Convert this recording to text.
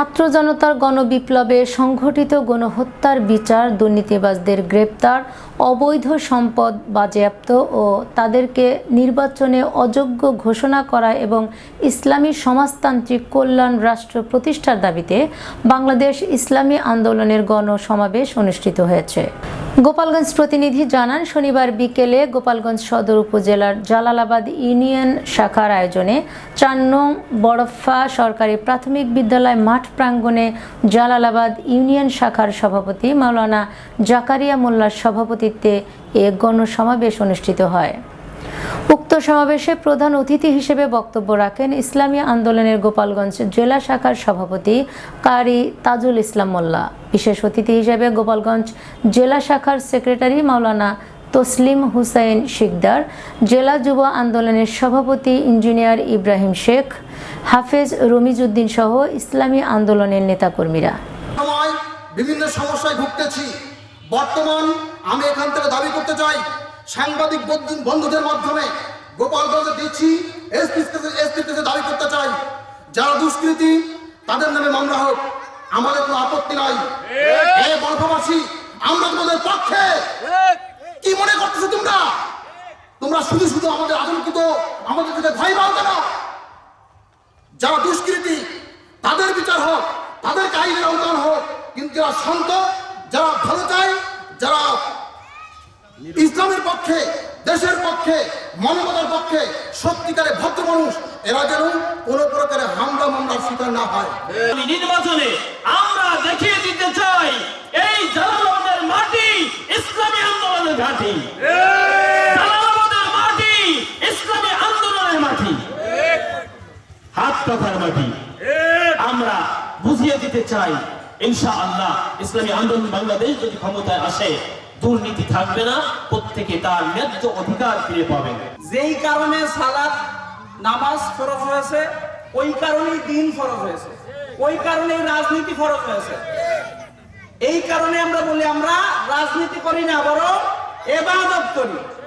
ছাত্র জনতার গণবিপ্লবে সংঘটিত গণহত্যার বিচার, দুর্নীতিবাজদের গ্রেপ্তার, অবৈধ সম্পদ বাজেয়াপ্ত ও তাদেরকে নির্বাচনে অযোগ্য ঘোষণা করা এবং ইসলামী সমাজতান্ত্রিক কল্যাণ রাষ্ট্র প্রতিষ্ঠার দাবিতে বাংলাদেশ ইসলামী আন্দোলনের গণসমাবেশ অনুষ্ঠিত হয়েছে। গোপালগঞ্জ প্রতিনিধি জানান, শনিবার বিকেলে গোপালগঞ্জ সদর উপজেলার জালালাবাদ ইউনিয়ন শাখার আয়োজনে চার নং বড়ফা সরকারি প্রাথমিক বিদ্যালয় মাঠ প্রাঙ্গণে জালালাবাদ ইউনিয়ন শাখার সভাপতি মাওলানা জাকারিয়া মোল্লার সভাপতিত্বে এ গণসমাবেশ অনুষ্ঠিত হয়। উক্ত সমাবেশে প্রধান অতিথি হিসেবে বক্তব্য রাখেন ইসলামী আন্দোলনের গোপালগঞ্জ জেলা শাখার সভাপতি কারি তাজুল ইসলাম মোল্লা। বিশেষ অতিথি হিসেবে গোপালগঞ্জ জেলা শাখার সেক্রেটারি মাওলানা তসলিম হুসাইন শিকদার, জেলা যুব আন্দোলনের সভাপতি ইঞ্জিনিয়ার ইব্রাহিম শেখ, হাফেজ রমিজউদ্দিন সহ ইসলামী আন্দোলনের নেতাকর্মীরা। বিভিন্ন সমস্যায় ভুগতেছি। বর্তমান আমি এখান থেকে দাবি করতে চাই সাংবাদিক বন্ধুদের মাধ্যমে গোপালগঞ্জে দিচ্ছি এসপির কাছে দাবি করতে চাই। যারা দুষ্কৃতি তাদের নামে মামলা হোক। আমাদের কোনো আপত্তি নাই। বর্ধবাসী আমরা তোমাদের পক্ষে। কি মনে করতেছো তোমরা? তোমরা শুধু শুধু আমাদের আতঙ্কিত আমাদের থেকে ভয় পাও কেন? যারা দুষ্কৃতি তাদের বিচার হোক তাদের আইনের আওতান হোক কিন্তু যারা শান্ত যারা ভালো চায় যারা ইসলামের পক্ষে, দেশের পক্ষে, মানবতার পক্ষে সত্যিকারে ভদ্র মানুষ, এরা যেন কোনো প্রকারে হামলা মামলার শিকার না হয়। নির্বাচনে আমরা দেখিয়ে দিতে চাই, এই জালালাবাদের মাটি ইসলামী আন্দোলনের ঘাঁটি। মাটি ইসলামী আন্দোলনের মাটি। হাত কথার মাটি। আমরা বুঝিয়ে দিতে চাই, ইনশাআল্লাহ, ইসলামী আন্দোলন বাংলাদেশ যদি ক্ষমতায় আসে দুর্নীতি থাকবে না, প্রত্যেকে তার ন্যায্য অধিকার ফিরে পাবে। যেই কারণে সালাদ নামাজ ফরজ হয়েছে, ওই কারণেই দিন ফরজ হয়েছে, ওই কারণেই রাজনীতি ফরজ হয়েছে। এই কারণে আমরা বলি, আমরা রাজনীতি করি না, বরং এবাদত করি।